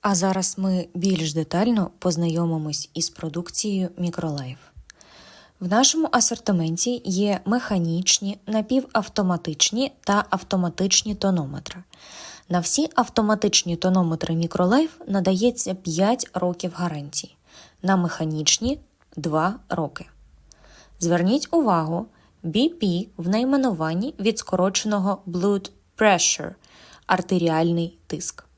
А зараз ми більш детально познайомимось із продукцією Microlife. В нашому асортименті є механічні, напівавтоматичні та автоматичні тонометри. На всі автоматичні тонометри Microlife надається 5 років гарантії, на механічні 2 роки. Зверніть увагу, BP в найменуванні від скороченого Blood Pressure – артеріальний тиск.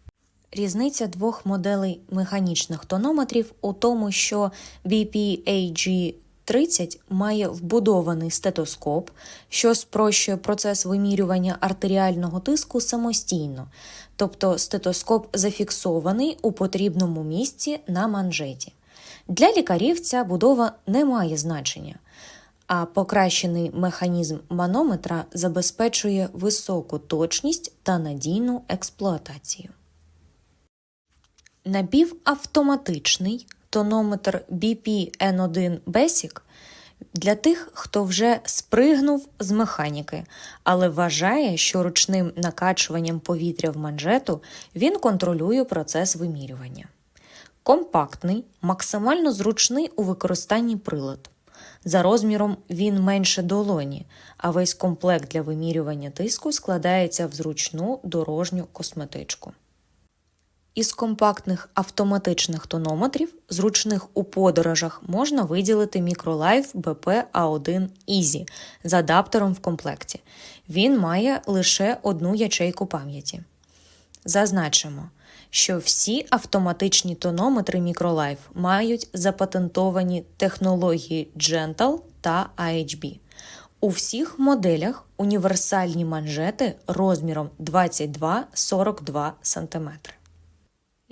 Різниця двох моделей механічних тонометрів у тому, що BPAG 30 має вбудований стетоскоп, що спрощує процес вимірювання артеріального тиску самостійно, тобто стетоскоп зафіксований у потрібному місці на манжеті. Для лікарів ця будова не має значення, а покращений механізм манометра забезпечує високу точність та надійну експлуатацію. Напівавтоматичний тонометр BP-N1 Basic для тих, хто вже спригнув з механіки, але вважає, що ручним накачуванням повітря в манжету він контролює процес вимірювання. Компактний, максимально зручний у використанні прилад. За розміром він менше долоні, а весь комплект для вимірювання тиску складається в зручну дорожню косметичку. Із компактних автоматичних тонометрів, зручних у подорожах, можна виділити Microlife BP A1 Easy з адаптером в комплекті. Він має лише одну ячейку пам'яті. Зазначимо, що всі автоматичні тонометри Microlife мають запатентовані технології Gentle та IHB. У всіх моделях універсальні манжети розміром 22-42 см.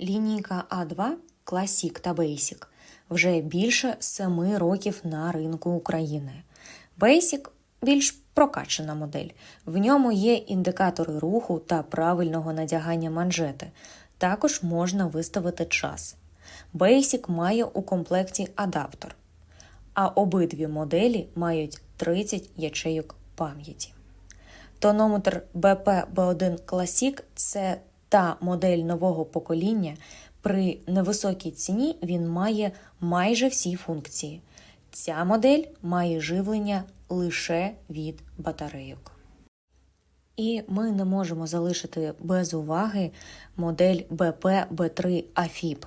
Лінійка А2 Classic та Basic вже більше 7 років на ринку України. Basic більш прокачана модель. В ньому є індикатори руху та правильного надягання манжети. Також можна виставити час. Basic має у комплекті адаптер, а обидві моделі мають 30 ячейок пам'яті. Тонометр BP-B1 Classic – це та модель нового покоління, при невисокій ціні він має майже всі функції. Ця модель має живлення лише від батарейок. І ми не можемо залишити без уваги модель BP-B3 AFib.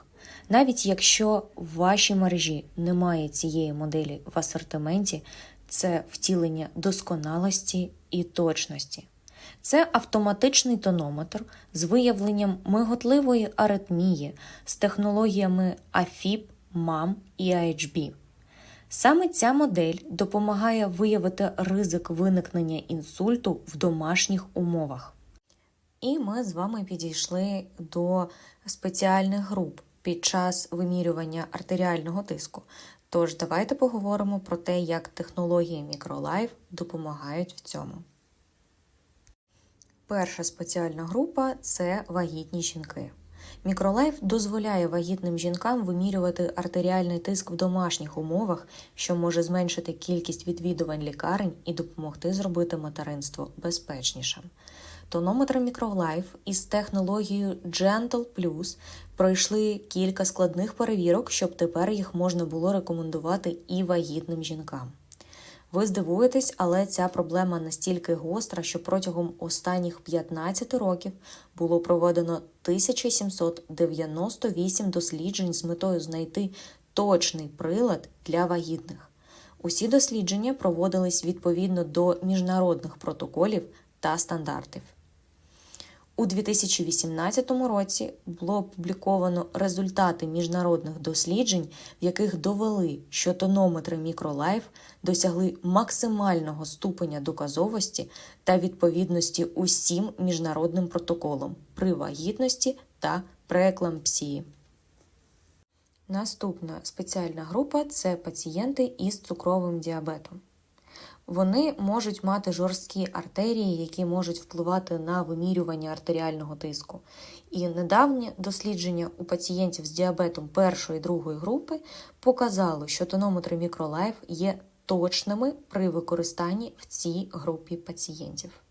Навіть якщо в вашій мережі немає цієї моделі в асортименті, це втілення досконалості і точності. Це автоматичний тонометр з виявленням миготливої аритмії з технологіями AFib, MAM і IHB. Саме ця модель допомагає виявити ризик виникнення інсульту в домашніх умовах. І ми з вами підійшли до спеціальних груп під час вимірювання артеріального тиску. Тож давайте поговоримо про те, як технології Microlife допомагають в цьому. Перша спеціальна група це вагітні жінки. Мікролайф дозволяє вагітним жінкам вимірювати артеріальний тиск в домашніх умовах, що може зменшити кількість відвідувань лікарень і допомогти зробити материнство безпечнішим. Тонометри Microlife із технологією Gentle Plus пройшли кілька складних перевірок, щоб тепер їх можна було рекомендувати і вагітним жінкам. Ви здивуєтесь, але ця проблема настільки гостра, що протягом останніх 15 років було проведено 1798 досліджень з метою знайти точний прилад для вагітних. Усі дослідження проводились відповідно до міжнародних протоколів та стандартів. У 2018 році було опубліковано результати міжнародних досліджень, в яких довели, що тонометри Microlife досягли максимального ступеня доказовості та відповідності усім міжнародним протоколам при вагітності та прееклампсії. Наступна спеціальна група це пацієнти із цукровим діабетом. Вони можуть мати жорсткі артерії, які можуть впливати на вимірювання артеріального тиску. І недавнє дослідження у пацієнтів з діабетом першої і другої групи показало, що тонометри Microlife є точними при використанні в цій групі пацієнтів.